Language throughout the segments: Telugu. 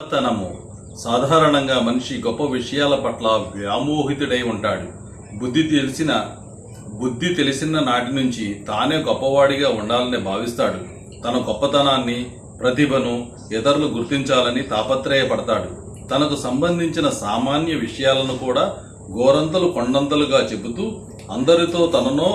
తనము సాధారణంగా మనిషి గొప్ప విషయాల పట్ల వ్యామోహితుడై ఉంటాడు. బుద్ధి తెలిసిన బుద్ధి తెలిసిన నాటి నుంచి తానే గొప్పవాడిగా ఉండాలని భావిస్తాడు. తన గొప్పతనాన్ని ప్రతిభను ఇతరులు గుర్తించాలని తాపత్రయపడతాడు. తనకు సంబంధించిన సామాన్య విషయాలను కూడా గోరంతలు కొండంతలుగా చెబుతూ అందరితో తననో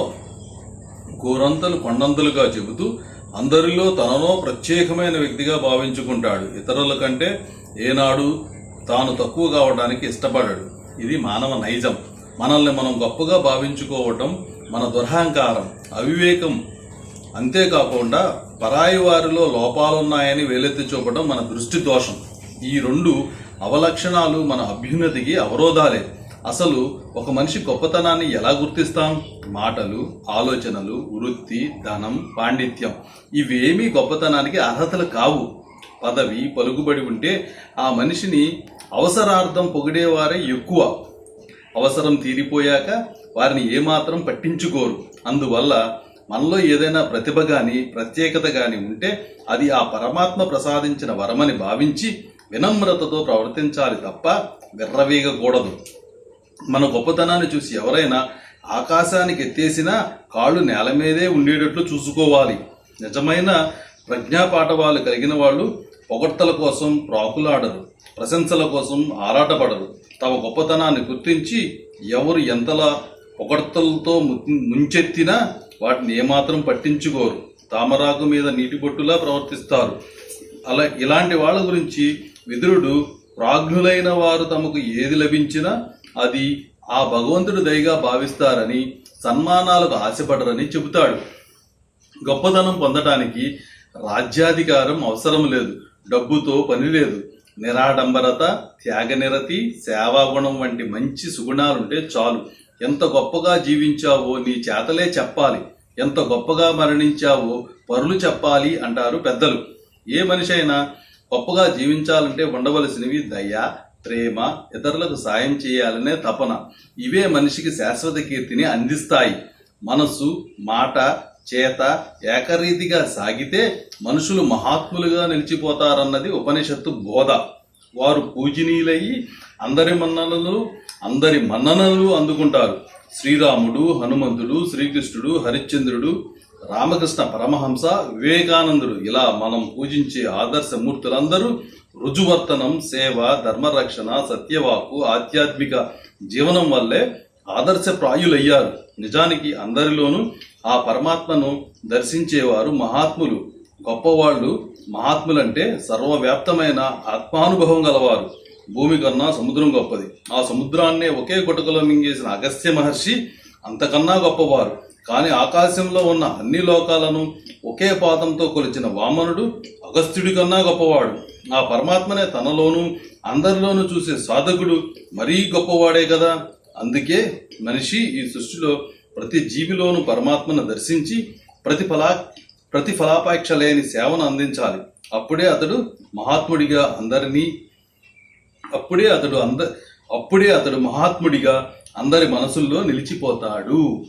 గోరంతలు కొండంతలుగా చెబుతూ అందరిలో తననో ప్రత్యేకమైన వ్యక్తిగా భావించుకుంటాడు. ఇతరుల కంటే ఏనాడు తాను తక్కువ కావడానికి ఇష్టపడడు. ఇది మానవ నైజం. మనల్ని మనం గొప్పగా భావించుకోవటం మన దురహంకారం అవివేకం అంతేకాకుండా పరాయి వారిలో లోపాలున్నాయని వేలెత్తి చూపడం మన దృష్టి దోషం. ఈ రెండు అవలక్షణాలు మన అభ్యున్నతికి అవరోధాలే. అసలు ఒక మనిషి గొప్పతనాన్ని ఎలా గుర్తిస్తాం? మాటలు ఆలోచనలు వృత్తి ధనం పాండిత్యం. ఇవేమీ గొప్పతనానికి అర్హతలు కావు. పదవి పలుకుబడి ఉంటే ఆ మనిషిని అవసరార్థం పొగిడేవారే ఎక్కువ. అవసరం తీరిపోయాక వారిని ఏమాత్రం పట్టించుకోరు. అందువల్ల మనలో ఏదైనా ప్రతిభ కానీ ప్రత్యేకత కానీ ఉంటే అది ఆ పరమాత్మ ప్రసాదించిన వరమని భావించి వినమ్రతతో ప్రవర్తించాలి తప్ప విర్రవీగకూడదు. మన గొప్పతనాన్ని చూసి ఎవరైనా ఆకాశానికి ఎత్తేసినా కాళ్ళు నేల మీదే ఉండేటట్లు చూసుకోవాలి. నిజమైన ప్రజ్ఞాపాఠవాలు కలిగిన వాళ్ళు పొగడ్తల కోసం ప్రాకులాడరు ప్రశంసల కోసం ఆరాటపడరు. తమ గొప్పతనాన్ని గుర్తించి ఎవరు ఎంతలా పొగడ్తలతో ము- ముంచెత్తినా వాటిని ఏమాత్రం పట్టించుకోరు. తామరాకు మీద నీటి బొట్టులా ప్రవర్తిస్తారు. అలా ఇలాంటి వాళ్ళ గురించి విదురుడు ప్రాజ్ఞులైన వారు తమకు ఏది లభించినా అది ఆ భగవంతుడు దయగా భావిస్తారని సన్మానాలకు ఆశపడరని చెబుతాడు. గొప్పతనం పొందటానికి రాజ్యాధికారం అవసరం లేదు డబ్బుతో పని లేదు. నిరాడంబరత త్యాగనిరతి సేవాగుణం వంటి మంచి సుగుణాలుంటే చాలు. ఎంత గొప్పగా జీవించావో నీ చేతలే చెప్పాలి. ఎంత గొప్పగా మరణించావో పరులు చెప్పాలి అంటారు పెద్దలు. ఏ మనిషి అయినా గొప్పగా జీవించాలంటే ఉండవలసినవి దయ ప్రేమ ఇతరులకు సాయం చేయాలనే తపన. ఇవే మనిషికి శాశ్వత కీర్తిని అందిస్తాయి. మనసు మాట చేత ఏకరీతిగా సాగితే మనుషులు మహాత్ములుగా నిలిచిపోతారన్నది ఉపనిషత్తు బోధ. వారు పూజనీయులయ్యి అందరి మన్ననలు అందరి మన్ననలు అందుకుంటారు. శ్రీరాముడు హనుమంతుడు శ్రీకృష్ణుడు హరిశ్చంద్రుడు రామకృష్ణ పరమహంస వివేకానందుడు ఇలా మనం పూజించే ఆదర్శ మూర్తులందరూ రుజువర్తనం సేవ ధర్మరక్షణ సత్యవాకు ఆధ్యాత్మిక జీవనం వల్లే ఆదర్శప్రాయులయ్యారు. నిజానికి అందరిలోనూ ఆ పరమాత్మను దర్శించేవారు మహాత్ములు. గొప్పవాళ్ళు మహాత్ములంటే సర్వవ్యాప్తమైన ఆత్మానుభవం గలవారు. భూమి కన్నా సముద్రం గొప్పది. ఆ సముద్రాన్నే ఒకే గుటకలో మింగేసిన అగస్త్య మహర్షి అంతకన్నా గొప్పవారు. కానీ ఆకాశంలో ఉన్న అన్ని లోకాలను ఒకే పాదంతో కొలిచిన వామనుడు అగస్త్యుడి కన్నా గొప్పవాడు. ఆ పరమాత్మనే తనలోనూ అందరిలోనూ చూసే సాధకుడు మరీ గొప్పవాడే కదా. అందుకే మనిషి ఈ సృష్టిలో ప్రతి జీవిలోనూ పరమాత్మను దర్శించి ప్రతిఫలా ప్రతిఫలాపేక్ష లేని సేవను అందించాలి. అప్పుడే అతడు మహాత్ముడిగా అందరినీ అప్పుడే అతడు అంద అప్పుడే అతడు మహాత్ముడిగా అందరి మనసుల్లో నిలిచిపోతాడు.